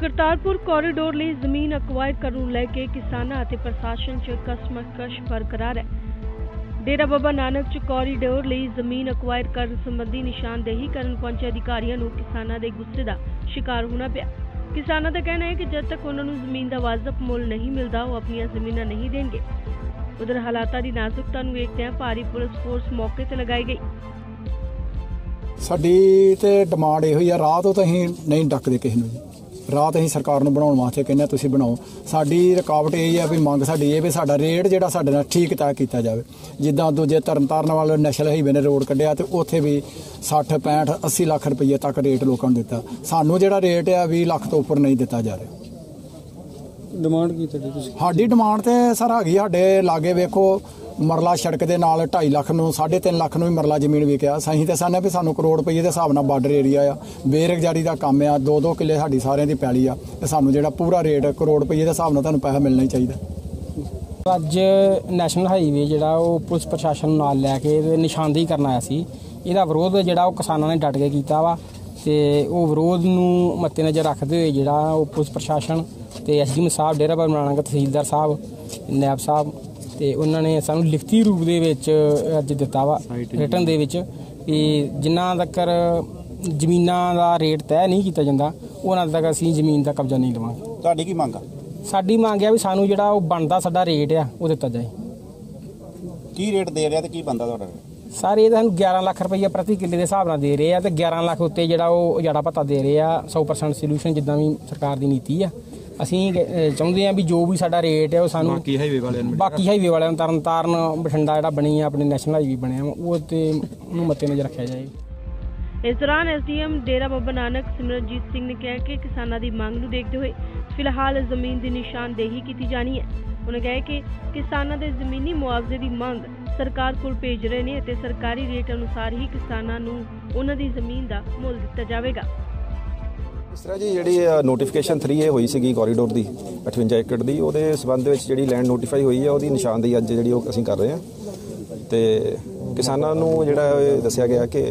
Kartarpur corridor ਲਈ ਜ਼ਮੀਨ acquire ਕਰਨ ਨੂੰ ਲੈ ਕੇ ਕਿਸਾਨਾਂ ਅਤੇ ਪ੍ਰਸ਼ਾਸਨ 'ਚ ਕਸ਼ਮਕਸ਼ ਬਰਕਰਾਰ ਹੈ। ਡੇਰਾ ਬਾਬਾ ਨਾਨਕ 'ਚ ਕੋਰੀਡੋਰ ਲਈ ਜ਼ਮੀਨ ਅਕਵਾਇਰ ਕਰਨ ਸੰਬੰਧੀ ਨਿਸ਼ਾਨਦੇਹੀ ਕਰਨ ਪਹੁੰਚੇ ਅਧਿਕਾਰੀਆਂ ਨੂੰ ਕਿਸਾਨਾਂ ਦੇ ਗੁੱਸੇ ਦਾ ਸ਼ਿਕਾਰ ਹੋਣਾ ਪਿਆ। ਕਿਸਾਨਾਂ ਦਾ ਕਹਿਣਾ ਹੈ ਕਿ ਜਦ ਤੱਕ ਉਹਨਾਂ ਨੂੰ ਜ਼ਮੀਨ ਦਾ ਵਾਜਬ ਮੁੱਲ ਨਹੀਂ ਮਿਲਦਾ, ਉਹ ਆਪਣੀਆਂ ਜ਼ਮੀਨਾਂ ਨਹੀਂ ਦੇਣਗੇ। ਉਧਰ ਹਾਲਾਤਾਂ ਦੀ ਨਾਜ਼ੁਕਤਾ ਨੂੰ ਵੇਖਦਿਆਂ ਭਾਰੀ ਪੁਲਿਸ ਫੋਰਸ ਮੌਕੇ ਤੇ ਲਗਾਈ ਗਈ। ਸਾਡੀ ਤੇ ਡਿਮਾਂਡ ਇਹੋ ਹੀ ਆ ਰਾਹ ਤੋਂ ਤਾਂ ਅਸੀਂ ਨਹੀਂ ਡੱਕਦੇ ਕਿਸੇ ਨੂੰ ਜੀ ਰਾਹ ਤਾਂ ਅਸੀਂ ਸਰਕਾਰ ਨੂੰ ਬਣਾਉਣ ਵਾਸਤੇ ਕਹਿੰਦੇ ਹਾਂ ਤੁਸੀਂ ਬਣਾਓ। ਸਾਡੀ ਰੁਕਾਵਟ ਇਹ ਆ ਵੀ ਮੰਗ ਸਾਡੀ ਇਹ ਵੀ ਸਾਡਾ ਰੇਟ ਜਿਹੜਾ ਸਾਡੇ ਨਾਲ ਠੀਕ ਤੈਅ ਕੀਤਾ ਜਾਵੇ। ਜਿੱਦਾਂ ਦੂਜੇ ਤਰਨਤਾਰਨ ਵਾਲੇ ਨੈਸ਼ਨਲ ਹਾਈਵੇ ਨੇ ਰੋਡ ਕੱਢਿਆ ਤੇ ਉੱਥੇ ਵੀ 60 65 80 ਲੱਖ ਰੁਪਏ ਤੱਕ ਰੇਟ ਲੋਕਾਂ ਨੂੰ ਦਿੱਤਾ। ਸਾਨੂੰ ਜਿਹੜਾ ਰੇਟ ਆ 20 ਲੱਖ ਤੋਂ ਉੱਪਰ ਨਹੀਂ ਦਿੱਤਾ ਜਾ ਰਿਹਾ। ਡਿਮਾਂਡ ਕੀ ਤੁਹਾਡੀ ਤੁਸੀਂ? ਸਾਡੀ ਡਿਮਾਂਡ ਤੇ ਸਰ ਹੈਗੀ ਸਾਡੇ ਲਾਗੇ ਵੇਖੋ ਮਰਲਾ ਸੜਕ ਦੇ ਨਾਲ 2.5 ਲੱਖ ਨੂੰ 3.5 ਲੱਖ ਨੂੰ ਵੀ ਮਰਲਾ ਜ਼ਮੀਨ ਵਿਕਿਆ। ਸਹੀ ਤੇ ਸਾਨੇ ਵੀ ਸਾਨੂੰ ਕਰੋੜ ਰੁਪਏ ਦੇ ਹਿਸਾਬ ਨਾਲ ਬਾਰਡਰ ਏਰੀਆ ਆ। ਬੇਰੁਜ਼ਗਾਰੀ ਦਾ ਕੰਮ ਆ 2-2 ਕਿੱਲੇ ਸਾਡੀ ਸਾਰਿਆਂ ਦੀ ਪੈਲੀ ਆ ਤੇ ਸਾਨੂੰ ਜਿਹੜਾ ਪੂਰਾ ਰੇਟ ਕਰੋੜ ਰੁਪਏ ਦੇ ਹਿਸਾਬ ਨਾਲ ਤੁਹਾਨੂੰ ਪੈਸਾ ਮਿਲਣਾ ਹੀ ਚਾਹੀਦਾ। ਅੱਜ ਨੈਸ਼ਨਲ ਹਾਈਵੇ ਜਿਹੜਾ ਉਹ ਪੁਲਿਸ ਪ੍ਰਸ਼ਾਸਨ ਨੂੰ ਨਾਲ ਲੈ ਕੇ ਨਿਸ਼ਾਨਦੇਹੀ ਕਰਨ ਆਇਆ ਸੀ। ਇਹਦਾ ਵਿਰੋਧ ਜਿਹੜਾ ਉਹ ਕਿਸਾਨਾਂ ਨੇ ਡਟ ਕੇ ਕੀਤਾ ਵਾ ਤੇ ਉਹ ਵਿਰੋਧ ਨੂੰ ਮੱਦੇਨਜ਼ਰ ਰੱਖਦੇ ਹੋਏ ਜਿਹੜਾ ਉਹ ਪੁਲਿਸ ਪ੍ਰਸ਼ਾਸਨ ਤੇ ਐਸਡੀਐਮ ਸਾਹਿਬ, ਡੇਰਾ ਬਾਬਾ ਨਾਨਕ ਤਹਿਸੀਲਦਾਰ ਸਾਹਿਬ ਨਾਇਬ ਸਾਹਿਬ ਤੇ ਉਹਨਾਂ ਨੇ ਸਾਨੂੰ ਲਿਖਤੀ ਰੂਪ ਦੇ ਵਿੱਚ ਅੱਜ ਦਿੱਤਾ ਵਾ ਰਿਟਰਨ ਦੇ ਵਿੱਚ ਕਿ ਜਿੰਨਾ ਤੱਕ ਜ਼ਮੀਨਾਂ ਦਾ ਰੇਟ ਤੈਅ ਨਹੀਂ ਕੀਤਾ ਜਾਂਦਾ ਉਹਨਾਂ ਤੱਕ ਅਸੀਂ ਜ਼ਮੀਨ ਦਾ ਕਬਜ਼ਾ ਨਹੀਂ ਲਵਾਂਗੇ। ਤੁਹਾਡੀ ਕੀ ਮੰਗ ਆ? ਸਾਡੀ ਮੰਗ ਹੈ ਵੀ ਸਾਨੂੰ ਜਿਹੜਾ ਉਹ ਬਣਦਾ ਸਾਡਾ ਰੇਟ ਆ ਉਹ ਦਿੱਤਾ ਜਾਏ। ਕੀ ਰੇਟ ਦੇ ਰਿਹਾ ਤੇ ਕੀ ਬੰਦਾ ਤੁਹਾਡਾ ਸਾਰੇ ਇਹ ਤਾਂ ਸਾਨੂੰ 11 ਲੱਖ ਰੁਪਈਆ ਪ੍ਰਤੀ ਕਿੱਲੇ ਦੇ ਹਿਸਾਬ ਨਾਲ ਦੇ ਰਹੇ ਆ ਤੇ 11 ਲੱਖ ਉੱਤੇ ਜਿਹੜਾ ਉਹ ਉਜਾੜਾ ਭੱਤਾ ਦੇ ਰਹੇ ਆ 100% ਸੋਲੂਸ਼ਨ ਜਿੱਦਾਂ ਵੀ ਸਰਕਾਰ ਦੀ ਨੀਤੀ ਆ। ਅਸੀਂ ਚਾਹੁੰਦੇ ਆ ਵੀ ਜੋ ਵੀ ਸਾਡਾ ਰੇਟ ਹੈ ਉਹ ਸਾਨੂੰ ਬਾਕੀ ਹਾਈਵੇ ਵਾਲਿਆਂ ਨੂੰ ਬਾਕੀ ਹਾਈਵੇ ਵਾਲਿਆਂ ਨੂੰ ਤਰਨ ਤਾਰਨ ਬਠਿੰਡਾ ਜਿਹੜਾ ਬਣੀ ਆ ਆਪਣੇ ਨੈਸ਼ਨਲ ਹਾਈਵੇ ਬਣਿਆ ਵਾ, ਉਹ ਤੇ ਉਹਨੂੰ ਮੱਤੇ ਨਜ਼ਰ ਰੱਖਿਆ ਜਾਏ। ਇਸ ਦੌਰਾਨ ਐਸਡੀਐਮ ਡੇਰਾ ਬਾਬਾ ਨਾਨਕ ਸਿਮਰਨਜੀਤ ਸਿੰਘ ਨੇ ਕਿਹਾ ਕਿ ਕਿਸਾਨਾਂ ਦੀ ਮੰਗ ਨੂੰ ਦੇਖਦੇ ਹੋਏ ਫਿਲਹਾਲ ਜ਼ਮੀਨ ਦੀ ਨਿਸ਼ਾਨਦੇਹੀ ਕੀਤੀ ਜਾਣੀ ਹੈ। ਉਹਨੇ ਕਿਹਾ ਕਿ ਕਿਸਾਨਾਂ ਦੇ ਜ਼ਮੀਨੀ ਮੁਆਵਜ਼ੇ ਦੀ ਮੰਗ ਸਰਕਾਰ ਕੋਲ ਭੇਜ ਰਹੇ ਨੇ ਅਤੇ ਸਰਕਾਰੀ ਰੇਟ ਅਨੁਸਾਰ ਹੀ ਕਿਸਾਨਾਂ ਨੂੰ ਉਹਨਾਂ ਦੀ ਜ਼ਮੀਨ ਦਾ ਮੁੱਲ ਦਿੱਤਾ ਜਾਵੇਗਾ। ਇਸ ਤਰ੍ਹਾਂ ਜੀ ਜਿਹੜੀ ਨੋਟੀਫਿਕੇਸ਼ਨ 3A ਹੋਈ ਸੀਗੀ ਕੋਰੀਡੋਰ ਦੀ 58 ਏਕੜ ਦੀ, ਉਹਦੇ ਸਬੰਧ ਵਿੱਚ ਜਿਹੜੀ ਲੈਂਡ ਨੋਟੀਫਾਈ ਹੋਈ ਹੈ ਉਹਦੀ ਨਿਸ਼ਾਨਦੇਹੀ ਅੱਜ ਜਿਹੜੀ ਉਹ ਅਸੀਂ ਕਰ ਰਹੇ ਹਾਂ ਤੇ ਕਿਸਾਨਾਂ ਨੂੰ ਜਿਹੜਾ ਇਹ ਦੱਸਿਆ ਗਿਆ ਕਿ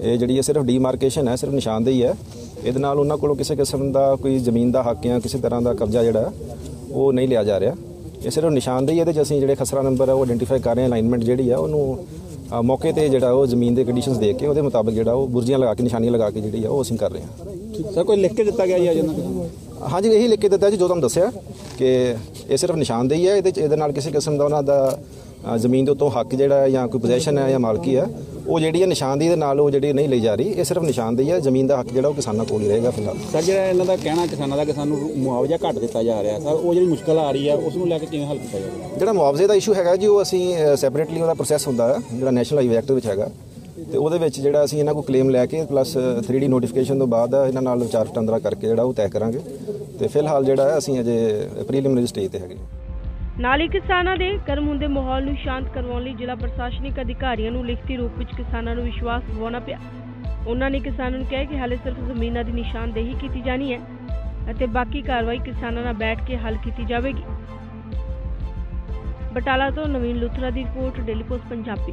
ਇਹ ਜਿਹੜੀ ਹੈ ਸਿਰਫ ਡੀਮਾਰਕੇਸ਼ਨ ਹੈ, ਸਿਰਫ ਨਿਸ਼ਾਨਦੇਹੀ ਹੈ ਇਹਦੇ ਨਾਲ ਉਹਨਾਂ ਕੋਲੋਂ ਕਿਸੇ ਕਿਸਮ ਦਾ ਕੋਈ ਜ਼ਮੀਨ ਦਾ ਹੱਕ ਜਾਂ ਕਿਸੇ ਤਰ੍ਹਾਂ ਦਾ ਕਬਜ਼ਾ ਜਿਹੜਾ, ਉਹ ਨਹੀਂ ਲਿਆ ਜਾ ਰਿਹਾ। ਇਹ ਸਿਰਫ ਨਿਸ਼ਾਨਦੇਹੀ ਇਹਦੇ 'ਚ ਅਸੀਂ ਜਿਹੜੇ ਖਸਰਾ ਨੰਬਰ ਹੈ ਉਹ ਆਇਡੈਂਟੀਫਾਈ ਕਰ ਰਹੇ ਹਾਂ ਅਲਾਈਨਮੈਂਟ ਜਿਹੜੀ ਆ, ਉਹਨੂੰ ਮੌਕੇ ਤੇ ਜਿਹੜਾ ਉਹ ਜ਼ਮੀਨ ਦੇ ਕੰਡੀਸ਼ਨਸ ਦੇਖ ਕੇ ਉਹਦੇ ਮੁਤਾਬਕ ਜਿਹੜਾ ਉਹ ਬੁਰਜੀਆਂ ਲਗਾ ਕੇ, ਨਿਸ਼ਾਨੀਆਂ ਲਗਾ ਕੇ ਜਿਹੜੀ ਆ, ਉਹ ਅਸੀਂ ਕਰ ਰਹੇ ਹਾਂ। ਸਰ ਕੋਈ ਲਿਖ ਕੇ ਦਿੱਤਾ ਗਿਆ ਜੀ ਨਾ ਹਾਂਜੀ ਇਹੀ ਲਿਖ ਕੇ ਦਿੱਤਾ ਜੀ ਜੋ ਤੁਹਾਨੂੰ ਦੱਸਿਆ ਕਿ ਇਹ ਸਿਰਫ ਨਿਸ਼ਾਨਦੇਹੀ ਹੈ ਇਹਦੇ ਚ ਇਹਦੇ ਨਾਲ ਕਿਸੇ ਕਿਸਮ ਦਾ ਉਹਨਾਂ ਦਾ ਅ, ਜ਼ਮੀਨ ਦੇ ਉੱਤੋਂ ਹੱਕ ਜਿਹੜਾ ਹੈ ਜਾਂ ਕੋਈ ਪੋਜੀਸ਼ਨ ਹੈ ਜਾਂ ਮਾਲਕੀ ਹੈ ਉਹ ਜਿਹੜੀ ਹੈ ਨਿਸ਼ਾਨਦੇਹੀ ਦੇ ਨਾਲ ਉਹ ਜਿਹੜੀ ਨਹੀਂ ਲਈ ਜਾ ਰਹੀ ਇਹ ਸਿਰਫ ਨਿਸ਼ਾਨਦੇਹੀ ਹੈ ਜ਼ਮੀਨ ਦਾ ਹੱਕ ਜਿਹੜਾ ਉਹ ਕਿਸਾਨਾਂ ਕੋਲ ਹੀ ਰਹੇਗਾ ਫਿਲਹਾਲ। ਸਰ ਜਿਹੜਾ ਇਹਨਾਂ ਦਾ ਕਹਿਣਾ ਕਿਸਾਨਾਂ ਦਾ ਕਿ ਸਾਨੂੰ ਮੁਆਵਜ਼ਾ ਘੱਟ ਦਿੱਤਾ ਜਾ ਰਿਹਾ ਸਰ ਉਹ ਜਿਹੜੀ ਮੁਸ਼ਕਲ ਆ ਰਹੀ ਆ ਉਸ ਨੂੰ ਲੈ ਕੇ ਕਿਵੇਂ ਹੱਲ ਕੀਤਾ ਜਾਵੇ? ਜਿਹੜਾ ਮੁਆਵਜ਼ੇ ਦਾ ਇਸ਼ੂ ਹੈਗਾ ਜੀ ਉਹ ਅਸੀਂ ਸੈਪਰੇਟਲੀ ਉਹਦਾ ਪ੍ਰੋਸੈਸ ਹੁੰਦਾ ਹੈ ਜਿਹੜਾ ਨੈਸ਼ਨਲ ਹਾਈਵੇ ਐਕਟ ਵਿੱਚ ਹੈਗਾ। ਤੇ ਉਹਦੇ ਵਿੱਚ ਜਿਹੜਾ ਅਸੀਂ ਇਹਨਾਂ ਕੋਲ ਕਲੇਮ ਲੈ ਕੇ ਪਲੱਸ 3D ਨੋਟੀਫਿਕੇਸ਼ਨ ਤੋਂ ਬਾਅਦ ਇਹਨਾਂ ਨਾਲ ਵਿਚਾਰ ਵਟਾਂਦਰਾ ਕਰਕੇ ਜਿਹੜਾ ਉਹ ਤੈਅ ਕਰਾਂਗੇ। ਤੇ ਫਿਲਹਾਲ ਜਿਹੜਾ ਹੈ, ਅਸੀਂ ਅਜੇ ਪ੍ਰੀਲਿਮਿਨਰੀ ਸਟੇਜ ਤੇ ਹੈਗੇ ਨਾਲ ਹੀ ਕਿਸਾਨਾਂ ਦੇ ਕਰਮ ਹੁੰਦੇ ਮਾਹੌਲ ਨੂੰ ਸ਼ਾਂਤ ਕਰਵਾਉਣ ਲਈ ਜ਼ਿਲ੍ਹਾ ਪ੍ਰਸ਼ਾਸਨਿਕ ਅਧਿਕਾਰੀਆਂ ਨੂੰ ਲਿਖਤੀ ਰੂਪ ਵਿੱਚ ਕਿਸਾਨਾਂ ਨੂੰ ਵਿਸ਼ਵਾਸ ਦਿਵਾਉਣਾ ਪਿਆ। ਉਹਨਾਂ ਨੇ ਕਿਸਾਨਾਂ ਨੂੰ ਕਿਹਾ ਕਿ ਹਾਲੇ ਸਿਰਫ ਜ਼ਮੀਨਾਂ ਦੀ ਨਿਸ਼ਾਨਦੇਹੀ ਕੀਤੀ ਜਾਣੀ ਹੈ ਅਤੇ ਬਾਕੀ ਕਾਰਵਾਈ ਕਿਸਾਨਾਂ ਨਾਲ ਬੈਠ ਕੇ ਹੱਲ ਕੀਤੀ ਜਾਵੇਗੀ। ਬਟਾਲਾ ਤੋਂ ਨਵੀਨ ਲੁਥਰਾ ਦੀ ਰਿਪੋਰਟ, ਡੇਲੀ ਪੋਸਟ, ਪੰਜਾਬੀ।